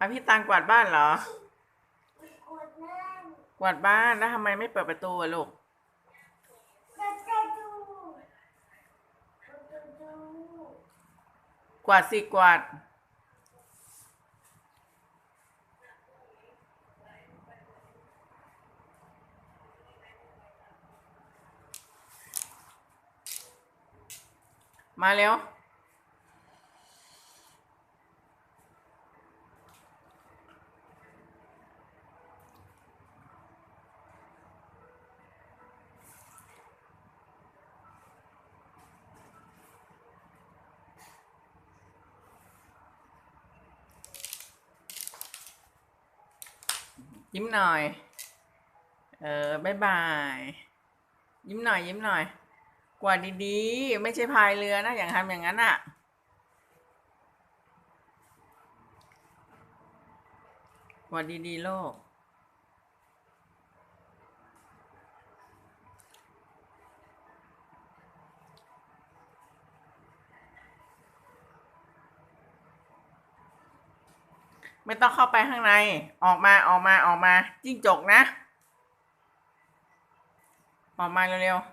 อะพี่ตังกวาดบ้านเหรอ กดนั่นกวาดบ้านแล้วทำไมไม่เปิดประตูอะลูก จะจะดูจะดูกวาดสิกวาด มาเร็ว ยิ้มหน่อย เออบายบาย ยิ้มหน่อย ยิ้มหน่อย กว่าดดีๆ ไม่ใช่พายเรือนะ อย่างทำอย่างนั้นอะ กว่าดดีๆ โลก ไม่ต้องเข้าไปข้างใน ออกมาออกมาออกมาจิ้งจกนะ ออกมาเร็วๆ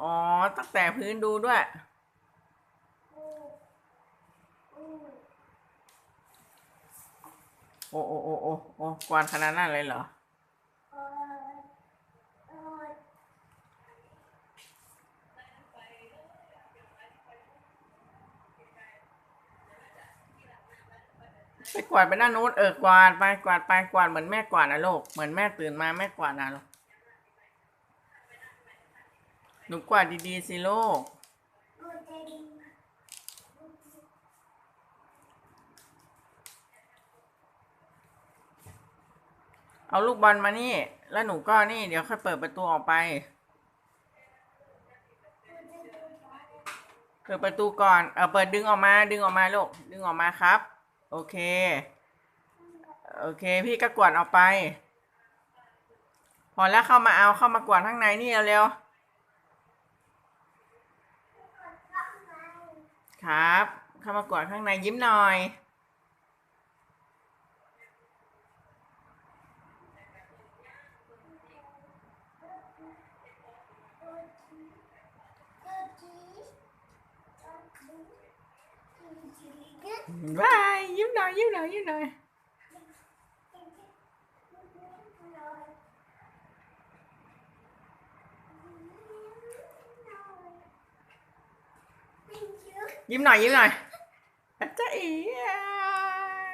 อ๋อ ตั้งแต่พื้นดูด้วย โอ้โอ้โอ้โอ้กวาดขนาดนั้นเลยเหรออเออ ไปกวาดไปด้านนู้นเออกวาดไปกวาดไปกวาดเหมือนแม่กวาดนะลูกเหมือนแม่ตื่นมาแม่กวาดนะลูกหนูกวาดดีๆสิลูกเอาลูกบอลมานี่ แล้วหนูก็นี่ เดี๋ยวค่อยเปิดประตูออกไป เปิดประตูก่อน เออเปิดดึงออกมา ดึงออกมาลูก ดึงออกมาครับ โอเค โอเค พี่ก็กวาดออกไป พอแล้วเข้ามาเอาเข้ามากวาดข้างในนี่เร็วๆครับ เข้ามากวาดข้างในยิ้มหน่อยบา ยยิ้มหน่อยยิ้มหน่อย